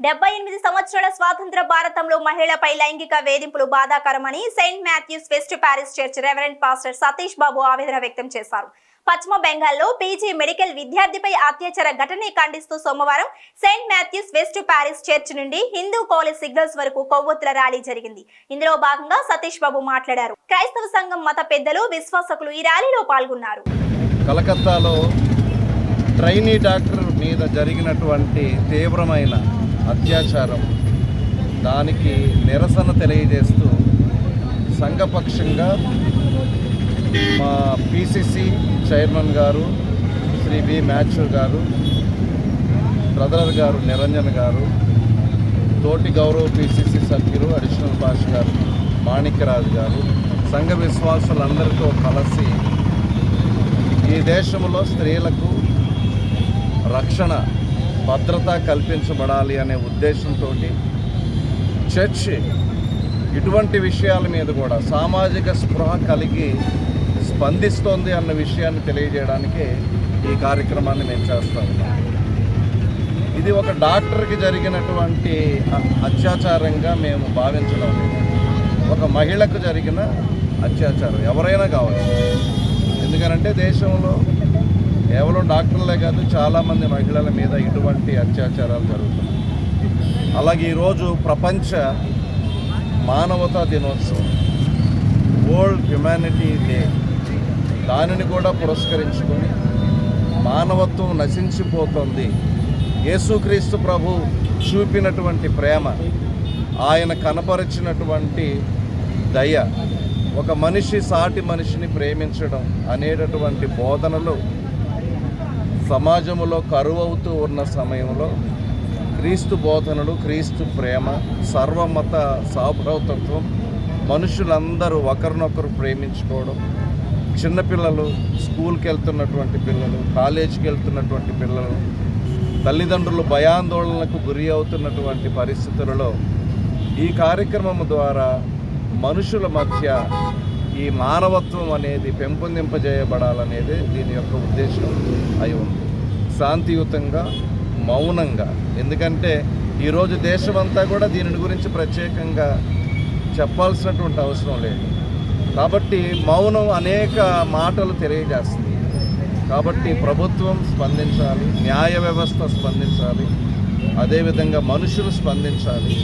డెబ్బై ఎనిమిది సంవత్సరాల స్వాతంత్ర భారతంలో మహిళలపై లైంగిక వేధింపులు బాధాకరమని saint Matthews West Paris church reverend pastor Satish Babu ఆవేదన వ్యక్తం చేశారు. పశ్చిమ బెంగాల్లో పీజీ మెడికల్ విద్యార్థిపై అత్యాచార ఘటనని ఖండిస్తూ సోమవారం saint Matthews West Paris church నుండి హిందూ కాలేజ్ సిగ్నల్స్ వరకు కొవ్వొత్తుల ర్యాలీ జరిగింది. ఇందులో భాగంగా సతీష్ బాబు మాట్లాడారు. క్రైస్తవ సంఘం మత పెద్దలు విశ్వాసకులు ఈ ర్యాలీలో పాల్గొన్నారు. కలకత్తాలో ట్రైనీ డాక్టర్ మీద జరిగినటువంటి తీవ్రమైన అత్యాచారం. దానికి నిరసన తెలియజేస్తూ సంఘపక్షంగా మా పిసిసి చైర్మన్ గారు శ్రీ బి మ్యాథ్యూ గారు బ్రదర్ గారు నిరంజన్ గారు తోటి గౌరవ పిసిసి సభ్యులు అడిషనల్ భాష గారు మాణిక్యరాజు గారు సంఘ విశ్వాసులందరితో కలిసి ఈ దేశంలో స్త్రీలకు రక్షణ భద్రత కల్పించబడాలి అనే ఉద్దేశంతో చర్చ్ ఇటువంటి విషయాల మీద కూడా సామాజిక స్పృహ కలిగి స్పందిస్తోంది అన్న విషయాన్ని తెలియజేయడానికి ఈ కార్యక్రమాన్ని మేము చేస్తా ఉన్నాం. ఇది ఒక డాక్టర్కి జరిగినటువంటి అత్యాచారంగా మేము భావించడం ఒక మహిళకు జరిగిన అత్యాచారం ఎవరైనా కావచ్చు. ఎందుకనంటే దేశంలో కేవలం డాక్టర్లే కాదు చాలామంది మహిళల మీద ఇటువంటి అత్యాచారాలు జరుగుతున్నాయి. అలాగే ఈరోజు ప్రపంచ మానవతా దినోత్సవం వరల్డ్ హ్యుమానిటీ డే దానిని కూడా పురస్కరించుకొని మానవత్వం నశించిపోతుంది. యేసుక్రీస్తు ప్రభు చూపినటువంటి ప్రేమ ఆయన కనపరిచినటువంటి దయ ఒక మనిషి సాటి మనిషిని ప్రేమించడం అనేటటువంటి బోధనలు సమాజంలో కరువవుతూ ఉన్న సమయంలో క్రీస్తు బోధనలు క్రీస్తు ప్రేమ సర్వమత సాభ్రవతత్వం మనుషులందరూ ఒకరినొకరు ప్రేమించుకోవడం చిన్నపిల్లలు స్కూల్కి వెళ్తున్నటువంటి పిల్లలు కాలేజీకి వెళ్తున్నటువంటి పిల్లలు తల్లిదండ్రులు భయాందోళనకు గురి అవుతున్నటువంటి పరిస్థితులలో ఈ కార్యక్రమం ద్వారా మనుషుల మధ్య ఈ మానవత్వం అనేది పెంపొందింపజేయబడాలనేది దీని యొక్క ఉద్దేశం అయి ఉంది. శాంతియుతంగా మౌనంగా. ఎందుకంటే ఈరోజు దేశమంతా కూడా దీని గురించి ప్రత్యేకంగా చెప్పాల్సినటువంటి అవసరం లేదు. కాబట్టి మౌనం అనేక మాటలు తెలియజేస్తుంది. కాబట్టి ప్రభుత్వం స్పందించాలి న్యాయ వ్యవస్థ స్పందించాలి అదేవిధంగా మనుషులు స్పందించాలి.